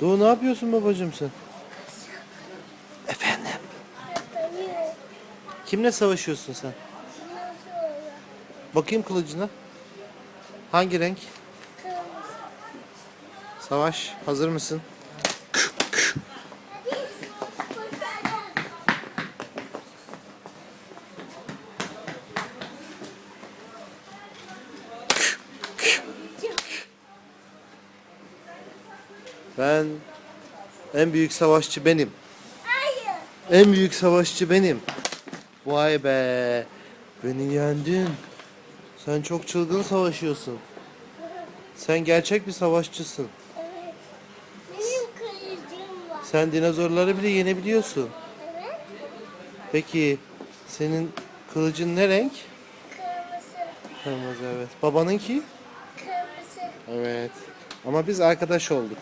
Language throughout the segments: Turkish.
Doğu ne yapıyorsun babacığım sen? Efendim? Kimle savaşıyorsun sen? Bakayım kılıcına. Hangi renk? Savaş. Hazır mısın? Ben en büyük savaşçı benim. Hayır. En büyük savaşçı benim. Vay be. Beni yendin. Sen çok çılgın savaşıyorsun. Sen gerçek bir savaşçısın. Evet. Benim kılıcım var. Sen dinozorları bile yenebiliyorsun. Evet. Peki senin kılıcın ne renk? Kırmızı. Kırmızı evet. Babanınki? Kırmızı. Evet. Ama biz arkadaş olduk.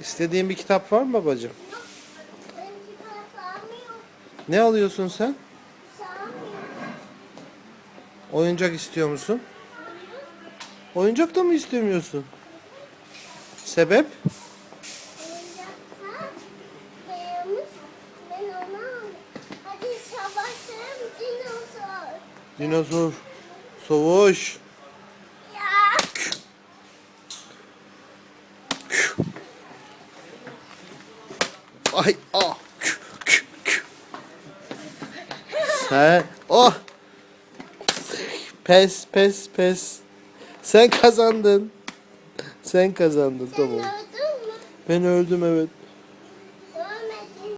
İstediğin bir kitap var mı babacığım? Ne alıyorsun sen? Oyuncak istiyor musun? Oyuncak da mı istemiyorsun? Sebep? Oyuncaklar. Dinozor. Soğuş. Ay ah. Sen oh. Pes pes pes. Sen kazandın. Sen kazandın Sen tamam. öldün mü? Ben öldüm evet.